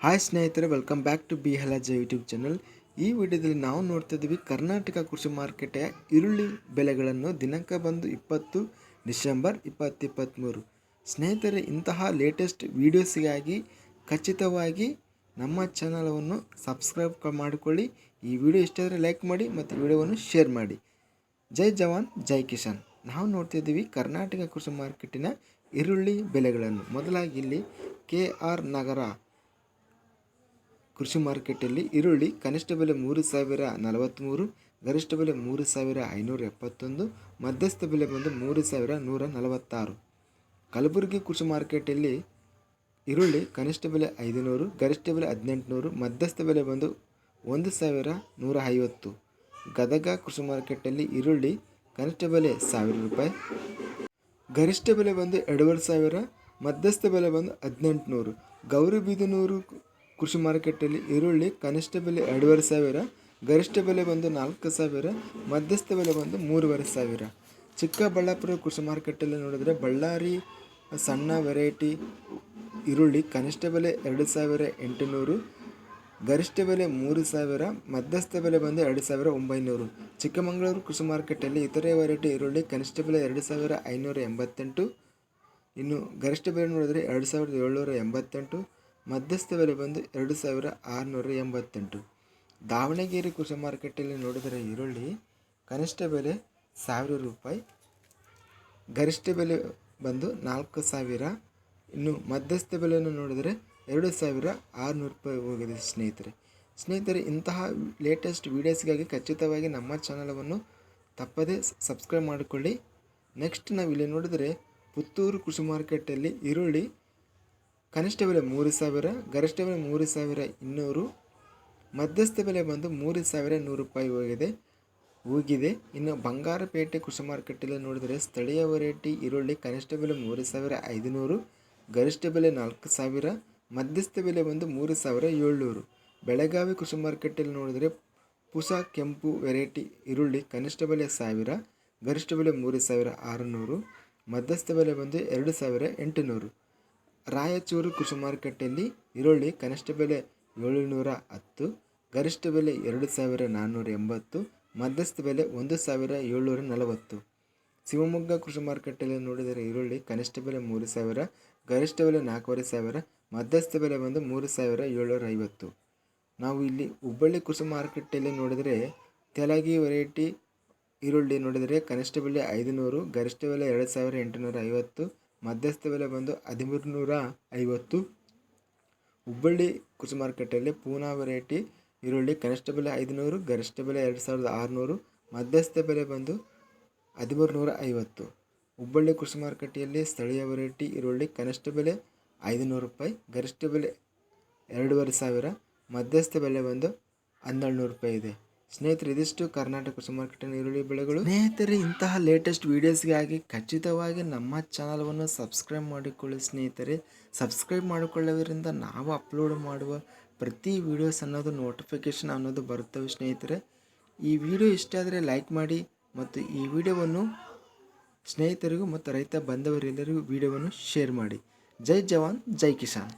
Hi ಸ್ನೇಹಿತರೆ welcome back to ಬಿ ಹಲಜ ಯೂಟ್ಯೂಬ್ ಚಾನಲ್ ಈ ವಿಡಿಯೋದಲ್ಲಿ ನಾವು ನೋಡ್ತಾ ಇದ್ದೀವಿ ಕರ್ನಾಟಕ ಕೃಷಿ ಮಾರುಕಟ್ಟೆಯ ಈರುಳ್ಳಿ ಬೆಲೆಗಳನ್ನು ದಿನಾಂಕ ಬಂದು ಇಪ್ಪತ್ತು ಡಿಸೆಂಬರ್ ಇಪ್ಪತ್ತಿಪ್ಪತ್ತ್ಮೂರು ಸ್ನೇಹಿತರೆ, ಇಂತಹ ಲೇಟೆಸ್ಟ್ ವೀಡಿಯೋಸಿಗಾಗಿ ಖಚಿತವಾಗಿ ನಮ್ಮ ಚಾನಲನ್ನು ಸಬ್ಸ್ಕ್ರೈಬ್ ಮಾಡಿಕೊಳ್ಳಿ. ಈ ವಿಡಿಯೋ ಇಷ್ಟ ಆದರೆ ಲೈಕ್ ಮಾಡಿ ಮತ್ತು ವಿಡಿಯೋವನ್ನು ಶೇರ್ ಮಾಡಿ. ಜೈ ಜವಾನ್, ಜೈ ಕಿಶನ್ ನಾವು ನೋಡ್ತಿದ್ದೀವಿ ಕರ್ನಾಟಕ ಕೃಷಿ ಮಾರ್ಕೆಟಿನ ಈರುಳ್ಳಿ ಬೆಲೆಗಳನ್ನು. ಮೊದಲಾಗಿ ಇಲ್ಲಿ ಕೆ ಆರ್ ನಗರ ಕೃಷಿ ಮಾರ್ಕೆಟಲ್ಲಿ ಈರುಳ್ಳಿ ಕನಿಷ್ಠ ಬೆಲೆ ಮೂರು ಸಾವಿರ ನಲವತ್ತ್ಮೂರು ಗರಿಷ್ಠ ಬೆಲೆ ಮೂರು ಸಾವಿರ ಐನೂರ ಎಪ್ಪತ್ತೊಂದು, ಮಧ್ಯಸ್ಥ ಬೆಲೆ ಬಂದು ಮೂರು ಸಾವಿರ ನೂರ ನಲವತ್ತಾರು. ಕಲಬುರಗಿ ಕೃಷಿ ಮಾರ್ಕೆಟಲ್ಲಿ ಈರುಳ್ಳಿ ಕನಿಷ್ಠ ಬೆಲೆ ಐದುನೂರು, ಗರಿಷ್ಠ ಬೆಲೆ ಹದಿನೆಂಟುನೂರು, ಮಧ್ಯಸ್ಥ ಬೆಲೆ ಬಂದು ಒಂದು ಸಾವಿರ ನೂರ ಐವತ್ತು. ಗದಗ ಕೃಷಿ ಮಾರ್ಕೆಟಲ್ಲಿ ಈರುಳ್ಳಿ ಕನಿಷ್ಠ ಬೆಲೆ ಸಾವಿರ ರೂಪಾಯಿ, ಗರಿಷ್ಠ ಬೆಲೆ ಬಂದು ಎರಡೂವರೆ ಸಾವಿರ, ಮಧ್ಯಸ್ಥ ಬೆಲೆ ಬಂದು ಹದಿನೆಂಟುನೂರು. ಗೌರಿಬಿದನೂರು ಕೃಷಿ ಮಾರುಕಟ್ಟೆಯಲ್ಲಿ ಈರುಳ್ಳಿ, ಕನಿಷ್ಠ ಬೆಲೆ ಎರಡೂವರೆ ಸಾವಿರ, ಗರಿಷ್ಠ ಬೆಲೆ ಬಂದು ನಾಲ್ಕು ಸಾವಿರ, ಮಧ್ಯಸ್ಥ ಬೆಲೆ ಬಂದು ಮೂರುವರೆ ಸಾವಿರ. ಚಿಕ್ಕಬಳ್ಳಾಪುರ ಕೃಷಿ ಮಾರುಕಟ್ಟೆಯಲ್ಲಿ ನೋಡಿದ್ರೆ ಬಳ್ಳಾರಿ ಸಣ್ಣ ವೆರೈಟಿ ಈರುಳ್ಳಿ ಕನಿಷ್ಠ ಬೆಲೆ ಎರಡು ಸಾವಿರ ಎಂಟುನೂರು, ಗರಿಷ್ಠ ಬೆಲೆ ಮೂರು ಸಾವಿರ, ಮಧ್ಯಸ್ಥ ಬೆಲೆ ಬಂದು ಎರಡು ಸಾವಿರ ಒಂಬೈನೂರು. ಚಿಕ್ಕಮಗಳೂರು ಕೃಷಿ ಮಾರುಕಟ್ಟೆಯಲ್ಲಿ ಇತರೆ ವೆರೈಟಿ ಈರುಳ್ಳಿ ಕನಿಷ್ಠ ಬೆಲೆ ಎರಡು ಸಾವಿರ ಐನೂರ ಎಂಬತ್ತೆಂಟು, ಇನ್ನು ಗರಿಷ್ಠ ಬೆಲೆ ನೋಡಿದರೆ ಎರಡು ಸಾವಿರದ ಏಳ್ನೂರ ಎಂಬತ್ತೆಂಟು ಮಧ್ಯಸ್ಥ ಬೆಲೆ ಬಂದು ಎರಡು ಸಾವಿರ ಆರುನೂರ ಎಂಬತ್ತೆಂಟು. ದಾವಣಗೆರೆ ಕೃಷಿ ಮಾರುಕಟ್ಟೆಯಲ್ಲಿ ನೋಡಿದರೆ ಈರುಳ್ಳಿ ಕನಿಷ್ಠ ಬೆಲೆ ಸಾವಿರ ರೂಪಾಯಿ. ಗರಿಷ್ಠ ಬೆಲೆ ಬಂದು ನಾಲ್ಕು ಸಾವಿರ. ಇನ್ನು ಮಧ್ಯಸ್ಥ ಬೆಲೆಯನ್ನು ನೋಡಿದರೆ ಎರಡು ಸಾವಿರ ಆರುನೂರು ರೂಪಾಯಿ ಹೋಗಿದೆ ಸ್ನೇಹಿತರೆ. ಸ್ನೇಹಿತರೆ, ಇಂತಹ ಲೇಟೆಸ್ಟ್ ವೀಡಿಯೋಸ್ಗಾಗಿ ಖಚಿತವಾಗಿ ನಮ್ಮ ಚಾನಲವನ್ನು ತಪ್ಪದೇ ಸಬ್ಸ್ಕ್ರೈಬ್ ಮಾಡಿಕೊಳ್ಳಿ. ನೆಕ್ಸ್ಟ್ ನಾವು ಇಲ್ಲಿ ನೋಡಿದರೆ ಪುತ್ತೂರು ಕೃಷಿ ಮಾರುಕಟ್ಟೆಯಲ್ಲಿ ಈರುಳ್ಳಿ ಕನಿಷ್ಠ ಬೆಲೆ ಮೂರು ಸಾವಿರ, ಗರಿಷ್ಠ ಬೆಲೆ ಮೂರು ಸಾವಿರ ಇನ್ನೂರು, ಮಧ್ಯಸ್ಥ ಬೆಲೆ ಬಂದು ಮೂರು ಸಾವಿರ ನೂರು ರೂಪಾಯಿ ಹೋಗಿದೆ. ಹೋಗಿದೆ. ಇನ್ನು ಬಂಗಾರಪೇಟೆ ಕೃಷಿ ಮಾರುಕಟ್ಟೆಯಲ್ಲಿ ನೋಡಿದರೆ ಸ್ಥಳೀಯ ವೆರೈಟಿ ಈರುಳ್ಳಿ ಕನಿಷ್ಠ ಬೆಲೆ ಮೂರು ಸಾವಿರ ಐದುನೂರು, ಗರಿಷ್ಠ ಬೆಲೆ ನಾಲ್ಕು ಸಾವಿರ, ಮಧ್ಯಸ್ಥ ಬೆಲೆ ಬಂದು ಮೂರು ಸಾವಿರ ಏಳ್ನೂರು. ಬೆಳಗಾವಿ ಕೃಷಿ ಮಾರುಕಟ್ಟೆಯಲ್ಲಿ ನೋಡಿದರೆ ಪುಸ ಕೆಂಪು ವೆರೈಟಿ ಈರುಳ್ಳಿ ಕನಿಷ್ಠ ಬೆಲೆ ಸಾವಿರ, ಗರಿಷ್ಠ ಬೆಲೆ ಮೂರು ಸಾವಿರ ಆರುನೂರು, ಮಧ್ಯಸ್ಥ ಬೆಲೆ ಬಂದು ಎರಡು ಸಾವಿರ ಎಂಟುನೂರು. ರಾಯಚೂರು ಕೃಷಿ ಮಾರುಕಟ್ಟೆಯಲ್ಲಿ ಈರುಳ್ಳಿ ಕನಿಷ್ಠ ಬೆಲೆ ಏಳುನೂರ ಹತ್ತು, ಗರಿಷ್ಠ ಬೆಲೆ ಎರಡು ಸಾವಿರ ನಾನ್ನೂರ ಎಂಬತ್ತು, ಮಧ್ಯಸ್ಥ ಬೆಲೆ ಒಂದು ಸಾವಿರ ಏಳ್ನೂರ ನಲವತ್ತು. ಶಿವಮೊಗ್ಗ ಕೃಷಿ ಮಾರುಕಟ್ಟೆಯಲ್ಲಿ ನೋಡಿದರೆ ಈರುಳ್ಳಿ ಕನಿಷ್ಠ ಬೆಲೆ ಮೂರು ಸಾವಿರ, ಗರಿಷ್ಠ ಬೆಲೆ ನಾಲ್ಕೂವರೆ ಸಾವಿರ, ಮಧ್ಯಸ್ಥ ಬೆಲೆ ಬಂದು ಮೂರು ಸಾವಿರ ಏಳ್ನೂರ ಐವತ್ತು. ನಾವು ಇಲ್ಲಿ ಹುಬ್ಬಳ್ಳಿ ಕೃಷಿ ಮಾರುಕಟ್ಟೆಯಲ್ಲಿ ನೋಡಿದರೆ ತೆಲಗಿ ವೆರೈಟಿ ಈರುಳ್ಳಿ ನೋಡಿದರೆ ಕನಿಷ್ಠ ಬೆಲೆ ಐದುನೂರು, ಗರಿಷ್ಠ ಬೆಲೆ ಎರಡು ಸಾವಿರ ಎಂಟುನೂರ ಐವತ್ತು ಮಧ್ಯಸ್ಥ ಬೆಲೆ ಬಂದು ಹದಿಮೂರು ನೂರ ಐವತ್ತು ಹುಬ್ಬಳ್ಳಿ ಕೃಷಿ ಮಾರುಕಟ್ಟೆಯಲ್ಲಿ ಪೂನಾ ವೆರೈಟಿ ಈರುಳ್ಳಿ ಕನಿಷ್ಠ ಬೆಲೆ ಐದುನೂರು, ಗರಿಷ್ಠ ಬೆಲೆ ಎರಡು ಸಾವಿರದ ಆರುನೂರು. ಮಧ್ಯಸ್ಥ ಬೆಲೆ ಬಂದು ಹದಿಮೂರು ನೂರ ಐವತ್ತು ಹುಬ್ಬಳ್ಳಿ ಕೃಷಿ ಮಾರುಕಟ್ಟೆಯಲ್ಲಿ ಸ್ಥಳೀಯ ವೆರೈಟಿ ಈರುಳ್ಳಿ ಕನಿಷ್ಠ ಬೆಲೆ ಐದುನೂರು ರೂಪಾಯಿ, ಗರಿಷ್ಠ ಬೆಲೆ ಎರಡೂವರೆ ಸಾವಿರ. ಮಧ್ಯಸ್ಥ ಬೆಲೆ ಬಂದು ಹನ್ನೆರಡು ನೂರು ರೂಪಾಯಿ ಇದೆ. ಸ್ನೇಹಿತರೆ, ಇದಿಷ್ಟು ಕರ್ನಾಟಕ ಕೃಷಿ ಮಾರ್ಕೆಟಿನ ಈರುಳ್ಳಿ ಬೆಳೆಗಳು. ಸ್ನೇಹಿತರೆ, ಇಂತಹ ಲೇಟೆಸ್ಟ್ ವಿಡಿಯೋಸ್ಗಾಗಿ ಖಚಿತವಾಗಿ ನಮ್ಮ ಚಾನಲ್ವನ್ನು ಸಬ್ಸ್ಕ್ರೈಬ್ ಮಾಡಿಕೊಳ್ಳಿ ಸ್ನೇಹಿತರೆ. ಸಬ್ಸ್ಕ್ರೈಬ್ ಮಾಡಿಕೊಳ್ಳೋದ್ರಿಂದ ನಾವು ಅಪ್ಲೋಡ್ ಮಾಡುವ ಪ್ರತಿ ವೀಡಿಯೋಸ್ ಅನ್ನೋದು ನೋಟಿಫಿಕೇಷನ್ ಅನ್ನೋದು ಬರುತ್ತವೆ ಸ್ನೇಹಿತರೆ. ಈ ವಿಡಿಯೋ ಇಷ್ಟ ಆದರೆ ಲೈಕ್ ಮಾಡಿ ಮತ್ತು ಈ ವಿಡಿಯೋವನ್ನು ಸ್ನೇಹಿತರಿಗೂ ಮತ್ತು ರೈತ ಬಂದವರೆಲ್ಲರಿಗೂ ವಿಡಿಯೋವನ್ನು ಶೇರ್ ಮಾಡಿ. ಜೈ ಜವಾನ್, ಜೈ ಕಿಸಾನ್.